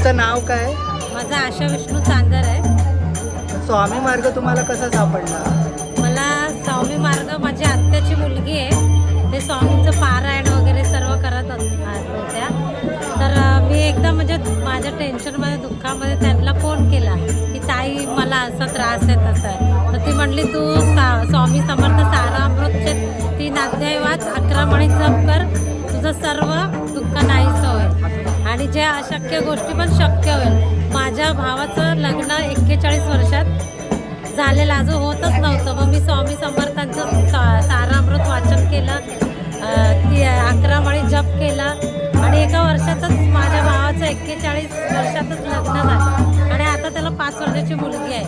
तुमचं नाव काय? माझा आशा विष्णू चांदर आहे. स्वामी मार्ग तुम्हाला कसा सापडला? मला स्वामी मार्ग माझी आत्याची मुलगी आहे. ते स्वामींचं पारायण वगैरे सर्व करत होत- होत्या. तर मी एकदम म्हणजे माझ्या टेन्शनमध्ये दुःखामध्ये त्यांना फोन केला की ताई मला असा त्रास आहे तसा आहे. तर ती म्हणली तू सा स्वामी समर्थ सारा अमृतचे तीन अध्याय वाच अकरा मणी जप कर ह्या अशक्य गोष्टी पण शक्य होईल. माझ्या भावाचं लग्न एक्केचाळीस वर्षात झालेलं. अजून होतच नव्हतं. मग मी स्वामी समर्थांचं सा- सारामृत वाचन केलं. ती अकरा माळी जप केला. आणि एका वर्षातच माझ्या भावाचं एक्केचाळीस वर्षातच लग्न झालं. आणि आता त्याला पाच वर्षाची मुलगी आहे.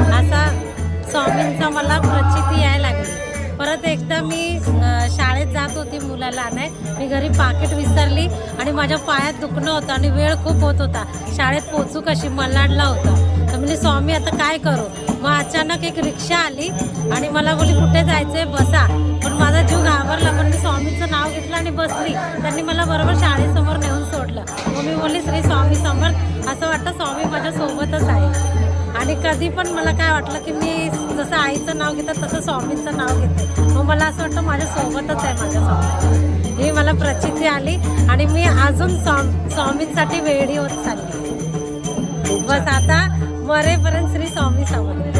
असा स्वामींचा मला प्रचिती यायला लागली. परत एकदा मी जात होती मुलाला आणाय. मी घरी पाकिट विसरली आणि माझ्या पायात दुखणं होतं आणि वेळ खूप होत होता. शाळेत पोचू कशी मलाडला होता. तर म्हणजे स्वामी आता काय करू? मग अचानक एक रिक्षा आली आणि मला बोली कुठे जायचंय? बसा. पण माझा जीव घाबरला. पण मी स्वामीचं नाव घेतलं आणि बसली. त्यांनी मला बरोबर शाळेसमोर नेऊन सोडलं. मग मी बोलली श्री स्वामी समर्थ असं वाटतं स्वामी माझ्या सोबतच आहे. आणि कधी पण मला काय वाटलं की मी जसं आईचं नाव घेतात तसं स्वामींचं नाव घेते. सोबतच आहे माझ्यासोबत ही मला प्रचिती आली आणि मी अजून स्वामी स्वामींसाठी वेळी होत चालली. बस आता मरेपर्यंत श्री स्वामी समर्थ